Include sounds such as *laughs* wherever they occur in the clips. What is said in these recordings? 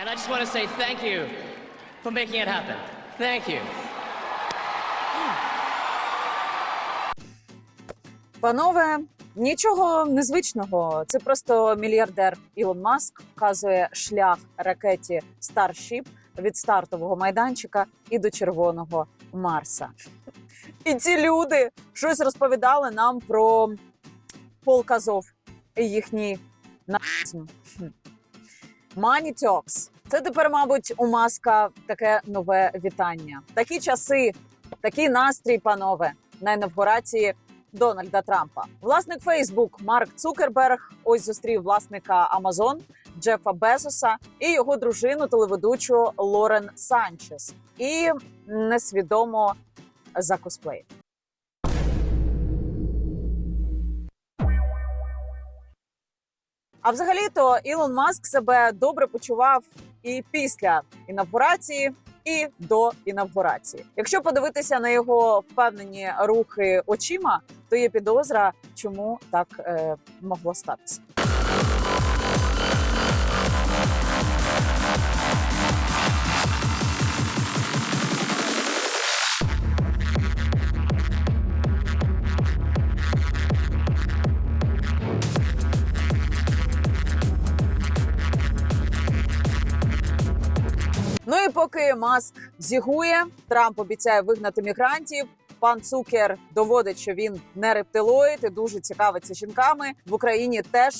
And I just want to say thank you for making it happen. Thank you. Панове, нічого незвичного. Це просто мільярдер Ілон Маск вказує шлях ракеті Starship від стартового майданчика і до червоного Марса. І ці люди щось розповідали нам про полк Азов і їхній нацизм. Money Talks. Це тепер, мабуть, у Маска таке нове вітання. Такі часи, такий настрій, панове, на інавгурації Дональда Трампа. Власник Фейсбук Марк Цукерберг ось зустрів власника Амазон Джефа Безоса і його дружину телеведучу Лорен Санчес. І несвідомо за косплеї. А взагалі-то Ілон Маск себе добре почував і після інавгурації, і до інавгурації. Якщо подивитися на його впевнені рухи очима, то є підозра, чому так е, могло статися. Поки Маск зігує, Трамп обіцяє вигнати мігрантів. Пан Цукер доводить, що він не рептилоїд і дуже цікавиться жінками. В Україні теж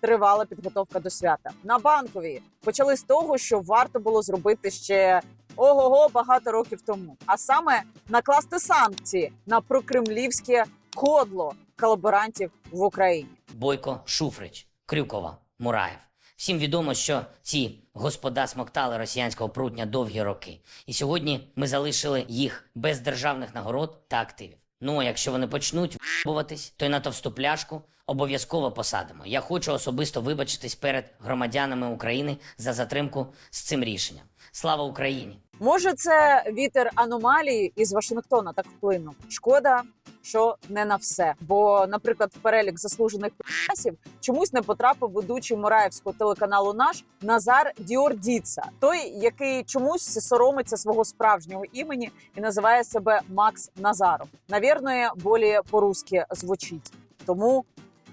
тривала підготовка до свята. На банковій почали з того, що варто було зробити ще ого-го багато років тому, а саме накласти санкції на прокремлівське кодло колаборантів в Україні. Бойко, Шуфрич, Крюкова, Мураєв. Всім відомо, що ці господа смоктали росіянського прутня довгі роки. І сьогодні ми залишили їх без державних нагород та активів. Ну, а якщо вони почнуть вбуватись, то й на товсту пляшку обов'язково посадимо. Я хочу особисто вибачитись перед громадянами України за затримку з цим рішенням. Слава Україні! Може, це вітер аномалії із Вашингтона так вплинув. Шкода, що не на все. Бо, наприклад, в перелік заслужених підписів чомусь не потрапив ведучий Мураївського телеканалу наш Назар Діордіца, той, який чомусь соромиться свого справжнього імені і називає себе Макс Назаров. Навірно, болі по-русски звучить, тому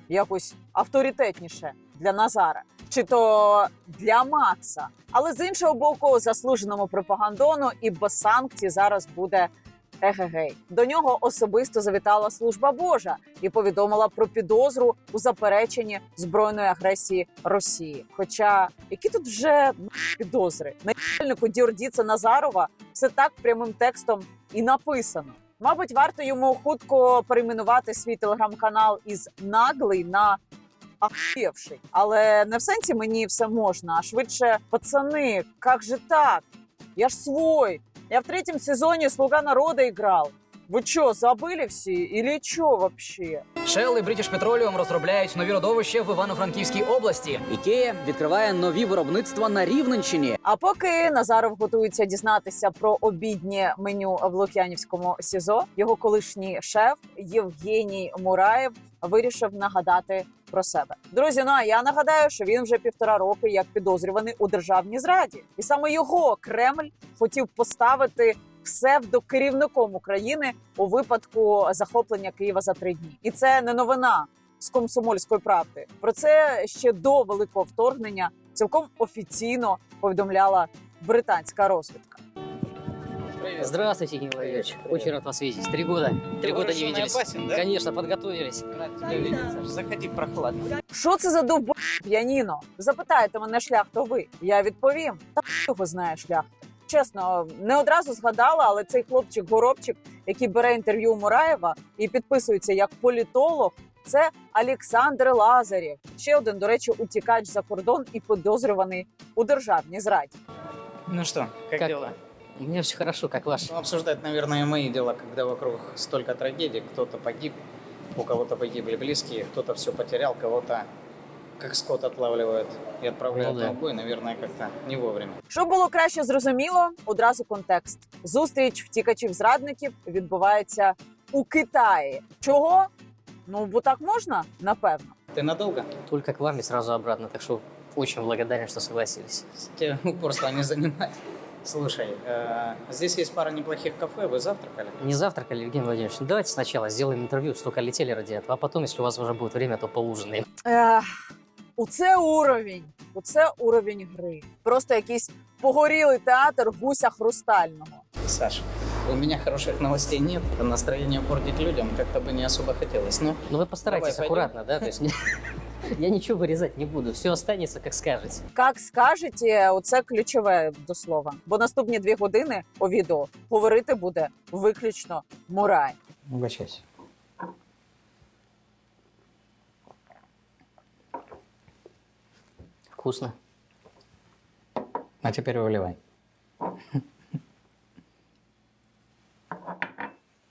якось авторитетніше для Назара. Чи то для Макса, але з іншого боку, заслуженому пропагандону і без санкцій зараз буде егегей. До нього особисто завітала служба Божа і повідомила про підозру у запереченні збройної агресії Росії. Хоча які тут вже підозри начальнику Діордіца Назарова все так прямим текстом і написано. Мабуть, варто йому хутко перейменувати свій телеграм-канал із наглий на ахуєвший. Але не в сенсі мені все можна, а швидше пацани, як же так? Я ж свой. Я в третьем сезоне «Слуга народа» играл. Вы что, забыли все? Или что вообще? Shell і British Petroleum розробляють нові родовища в Івано-Франківській області. Ікея відкриває нові виробництва на Рівненщині. А поки Назаров готується дізнатися про обіднє меню в Лук'янівському СІЗО, його колишній шеф Євгеній Мураєв вирішив нагадати про себе. Друзі, ну а я нагадаю, що він вже півтора роки як підозрюваний у державній зраді, і саме його Кремль хотів поставити псевдокерівником України у випадку захоплення Києва за три дні. І це не новина з комсомольської правди. Про це ще до великого вторгнення цілком офіційно повідомляла британська розвідка. Здравствуйте, Евгений Владимирович. Очень рад вас видеть. Три года. Три года не виделись. Конечно, подготовились. Заходи прохладно. Що це за довб п'яніно? Запитаєте мене шлях, то ви. Я відповім. Та його знає шлях. Чесно, не одразу згадала, але цей хлопчик-горобчик, який бере інтерв'ю у Мураєва і підписується як політолог, це Олександр Лазарєв. Ще один, до речі, утікач за кордон і підозрюваний у державній зраді. Ну что, как, Как? дела? У меня все хорошо, как ваш. Ну, обсуждать, наверное, мои дела, когда вокруг столько трагедий. Кто-то погиб, у кого-то погибли близкие, кто-то все потерял, кого-то как скот отлавливают и отправляют Ну да. на убой, наверное, как-то не вовремя. Щоб було краще зрозуміло, одразу контекст. Зустріч втікачів-зрадників відбувається у Китаї. Чого? Ну бо так можна, напевно. Ты надолго? Только к вам и сразу обратно. Так что Очень благодарен, что согласились. Тебе упорство не занимать. Слушай, э, здесь есть пара неплохих кафе. Вы завтракали? Не завтракали, Евгений Владимирович? Ну, Давайте сначала сделаем интервью, столько летели ради этого, а потом, если у вас уже будет время, то поужинаем. Ех, оце уровень. Оце уровень гри. Просто якийсь погорілий театр гуся хрустального. Саша, у меня хороших новостей нет. а Настроение портить людям как-то бы не особо хотелось. Но Ну вы постарайтесь Давай, пойдем. аккуратно, да? То есть не- *laughs* я ничего вырезать не буду, все останется, как скажете. Як скажете, оце ключове до слова. Бо наступні дві години у відео говорити буде виключно Мурай. угощайся. Вкусно. А теперь выливай.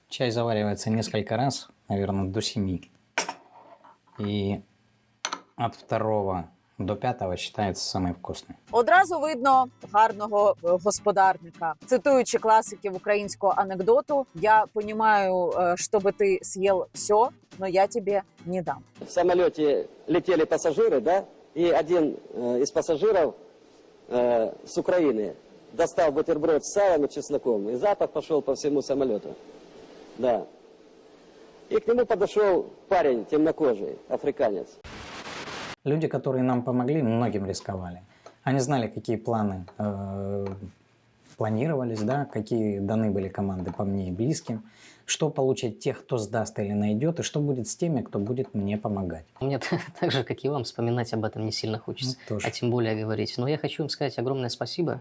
Чай заваривается несколько раз, наверное, до семи. И от второго до пятого считается самый вкусный. Одразу видно гарного е, господарника. Цитуючи класиків українського анекдоту, я понімаю, е, щоб ти з'їв все, но я тебе не дам. в самолете летели пассажиры, да, И один э, из пассажиров э, с Украины достал бутерброд с салом и чесноком, и запах пошел по всему самолету. Да. И к нему подошел парень темнокожий, африканец. Люди, которые нам помогли, многим рисковали. Они знали, какие планы э, планировались, да, какие даны были команды по мне и близким, что получат тех, кто сдаст или найдет, и что будет с теми, кто будет мне помогать. Мне *laughs* так же, как и вам, вспоминать об этом не сильно хочется. Ну, тоже. А тем более говорить. Но я хочу им сказать огромное спасибо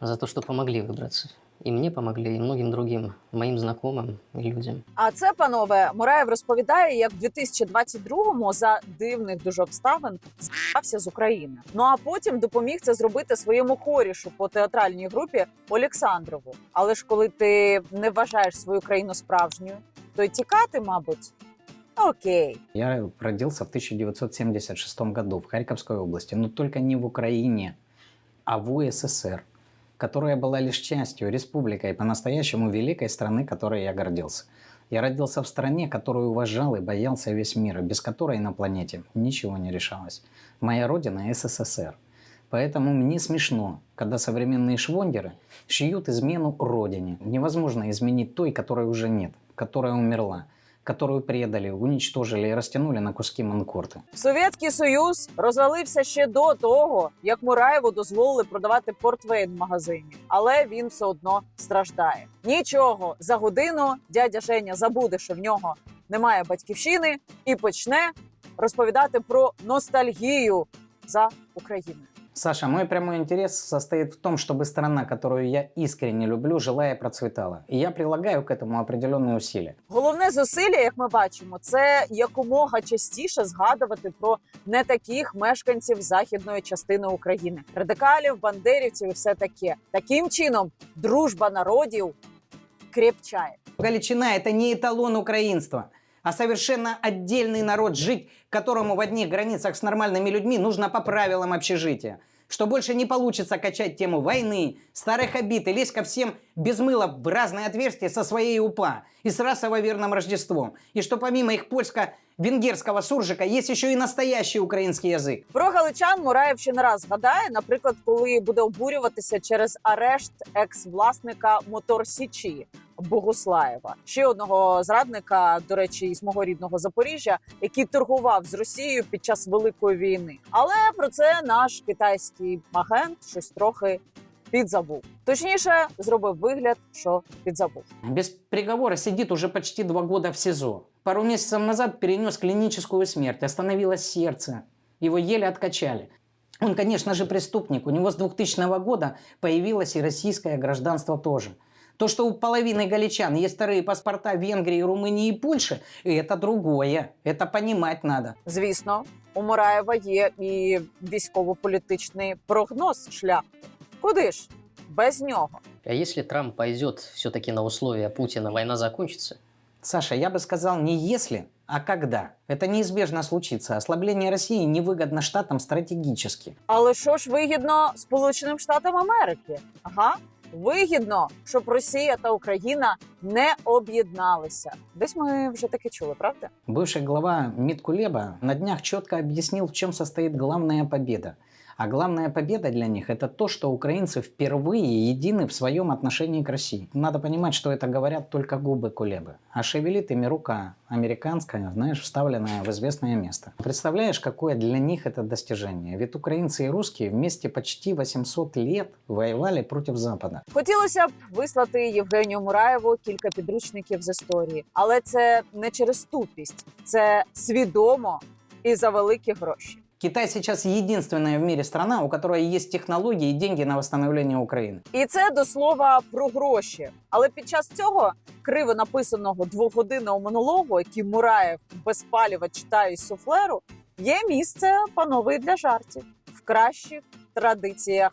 за то, что помогли выбраться. И мне помогли, и многим другим моим знакомым и людям. А це, панове, Мураєв розповідає, як в 2022-му за дивних дуже обставин з'явився з України. Ну а потім допоміг це зробити своєму корішу по театральній групі Олександрову. Але ж коли ти не вважаєш свою країну справжньою, то й тікати, мабуть, окей. Я родился в 1976 году в Харьковской области, но только не в Украине, а в УССР, которая была лишь частью, республикой, по-настоящему великой страны, которой я гордился. Я родился в стране, которую уважал и боялся весь мир, и без которой на планете ничего не решалось. Моя родина – СССР. Поэтому мне смешно, когда современные швондеры шьют измену родине. Невозможно изменить той, которой уже нет, которая умерла, которую предали, уничтожили и растянули на куски манкорты. Совєтський Союз розвалився ще до того, як Мураєву дозволили продавати портвейн в магазині, але він все одно страждає. Нічого за годину дядя Женя забуде, що в нього немає батьківщини, і почне розповідати про ностальгію за Україною. Саша, мой прямой интерес состоит в том, чтобы страна, которую я искренне люблю, жила и процветала. И я прилагаю к этому определенные усилия. Головне зусилля, як ми бачимо, це якомога частіше згадувати про не таких мешканців західної частини України, радикалів, бандерівців і все таке. Таким чином, дружба народів крепчає. Галичина – это не эталон украинства, А совершенно отдельный народ, жить которому в одних границах с нормальными людьми нужно по правилам общежития. Что больше не получится качать тему войны, старых обид и лезть ко всем без мыла в разные отверстия со своей УПА и с расово-верным Рождеством. И что помимо их польско-венгерского суржика есть еще и настоящий украинский язык. Про галичан Мураєв ще не раз згадає, наприклад, коли буде обурюватися через арешт екс-власника Мотор Січі Богуслаєва, ще одного зрадника, до речі, із мого рідного Запоріжжя, який торгував з Росією під час великої війни. Але про це наш китайський агент щось трохи підзабув. Точніше, зробив вигляд, що підзабув. Без приговора сидит уже почти два года в СИЗО. Пару месяцев назад перенес клиническую смерть, остановилось сердце. Его еле откачали. Он, конечно же, преступник. У него с 2000 года появилось и российское гражданство тоже. То, что у половины галичан есть вторые паспорта Венгрии, Румынии и Польши, это другое. Это понимать надо. Звісно, у Мураєва є і військово-політичний прогноз шляху. Куди ж без нього? А если Трамп пойдет все-таки на условия Путина, война закончится? Саша, я бы сказал не если, а когда. Это неизбежно случится. Ослабление России невыгодно штатам стратегически. Але що ж вигідно Сполученим Штатам Америки? Ага. вигідно, щоб Росія та Україна не об'єдналися. Десь ми вже таке чули, правда? Бывший глава МИД Кулеба на днях четко объяснил, в чем состоит главная победа. А главная победа для них – это то, что украинцы впервые едины в своем отношении к России. Надо понимать, что это говорят только губы Кулебы. А шевелит ими рука американская, знаешь, вставленная в известное место. Представляешь, какое для них это достижение? Ведь украинцы и русские вместе почти 800 лет воевали против Запада. Хотілося б вислати Євгенію Мураєву кілька підручників з історії, але це не через тупість, це свідомо і за великі гроші. Китай сейчас единственная в мире страна, у которой есть технологии и деньги на восстановление Украины. І це до слова про гроші. Але під час цього криво написаного двогодинного монологу, який Мураєв без паліва читає із суфлеру, є місце панове і для жартів в кращих традиціях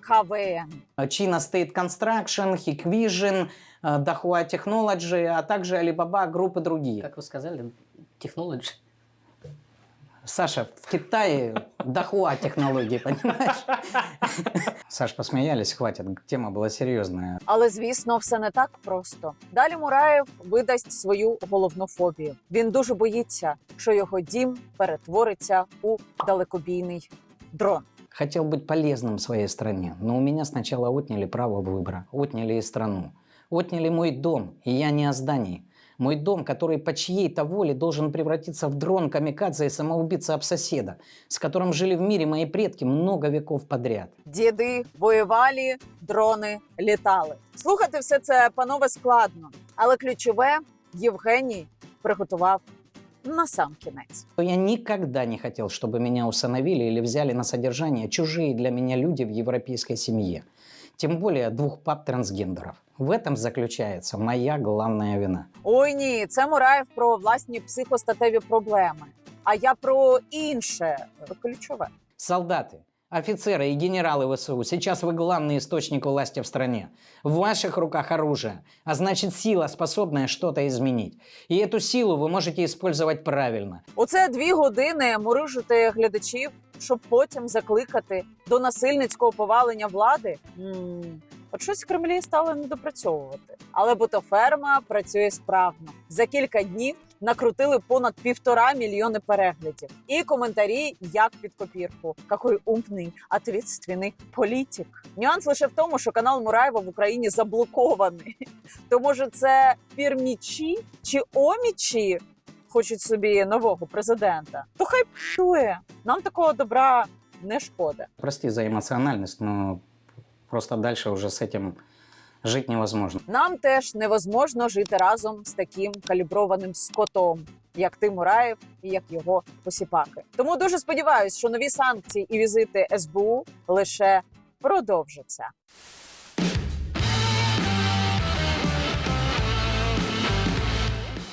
КВН. China State Construction, Hikvision, э, Dahua Technology, а также Alibaba Group и другие. Как вы сказали, технологии. Саша, в Китае Dahua технологии, понимаешь? *laughs* Саш, посмеялись, хватит. Тема была серьезная. Але звісно, все не так просто. Далі Мураєв видасть свою головну фобію. Він дуже боїться, що його дім перетвориться у далекобійний дрон. Хотел быть полезным своей стране, но у меня сначала отняли право выбора, отняли и страну. Отняли мой дом, и я не о здании. Мой дом, который по чьей-то воле должен превратиться в дрон камикадзе и самоубийца об соседа, с которым жили в мире мои предки много веков подряд. Діди воювали, дрони літали. Слухати все це панове складно, але ключове Євгеній приготував на сам кінець. Я никогда не хотел, чтобы меня усыновили или взяли на содержание чужие для меня люди в европейской семье. Тем более двух пап трансгендеров. В этом заключается моя главная вина. Ой ні, це Мураєв про власні психостатеві проблеми. А я про інше ключове. Солдаты, офицеры и генералы ВСУ, сейчас вы главный источник власти в стране. В ваших руках оружие, а значит сила, способная что-то изменить. И эту силу вы можете использовать правильно. Оце дві години мурижити глядачів, щоб потім закликати до насильницького повалення влади. От щось в Кремлі стали недопрацьовувати. Але бутоферма працює справно. За кілька днів накрутили понад півтора мільйони переглядів. І коментарі як під копірку. Какой умний, ответственний політик. Нюанс лише в тому, що канал Мураєва в Україні заблокований. То може це пірмічі чи омічі хочуть собі нового президента, то хай пшує. Нам такого добра не шкода. Прости за эмоциональность, но просто дальше уже с этим жить невозможно. Нам теж невозможно жити разом з таким каліброваним скотом, як ти Мураєв і як його посіпаки. Тому дуже сподіваюся, що нові санкції і візити СБУ лише продовжаться.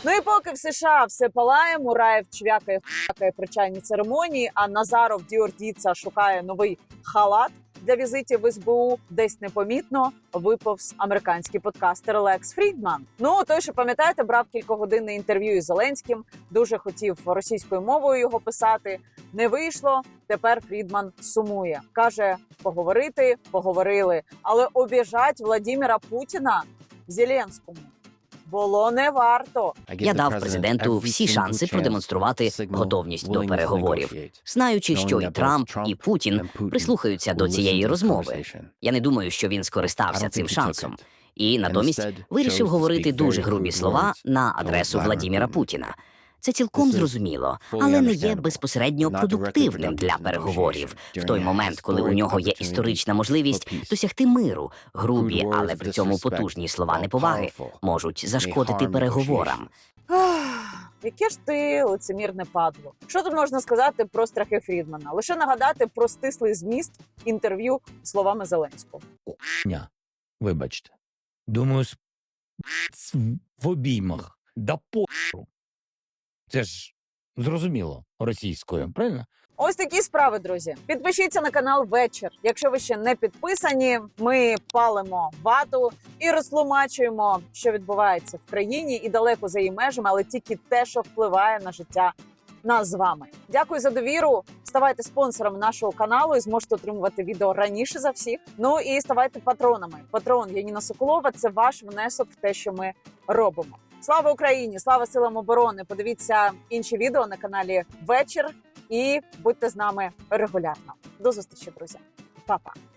Ну і поки в США все палає, Мураєв чвякає хакає при чайній церемонії, а Назаров Діордіца шукає новий халат для візитів в СБУ. Десь непомітно виповз американський подкастер Лекс Фрідман. Ну той, що пам'ятаєте, брав кількогодинне інтерв'ю із Зеленським. Дуже хотів російською мовою його писати. Не вийшло. Тепер Фрідман сумує. каже: поговорити, поговорили, але обіжать Владіміра Путіна Зеленському було не варто. Я дав президенту всі шанси продемонструвати готовність до переговорів, знаючи, що і Трамп, і Путін прислухаються до цієї розмови. Я не думаю, що він скористався цим шансом, і натомість вирішив говорити дуже грубі слова на адресу Владіміра Путіна. Це цілком зрозуміло, але не є безпосередньо продуктивним для переговорів в той момент, коли у нього є історична можливість досягти миру. Грубі, але при цьому потужні слова неповаги можуть зашкодити переговорам. Яке ж ти лицемірне падло? Що тут можна сказати про страхи Фрідмана? Лише нагадати про стислий зміст інтерв'ю словами Зеленського. Ня, вибачте. Думаю, в обіймах. Да похеру. Це ж зрозуміло російською, правильно? Ось такі справи, друзі. Підпишіться на канал вечір. Якщо ви ще не підписані, ми палимо вату і розтлумачуємо, що відбувається в країні і далеко за її межами, але тільки те, що впливає на життя нас з вами. Дякую за довіру. Ставайте спонсором нашого каналу і зможете отримувати відео раніше за всіх. Ну і ставайте патронами. Патрон Яніна Соколова це ваш внесок в те, що ми робимо. Слава Україні! Слава силам оборони! Подивіться інші відео на каналі Вечір і будьте з нами регулярно. До зустрічі, друзі. Па-па!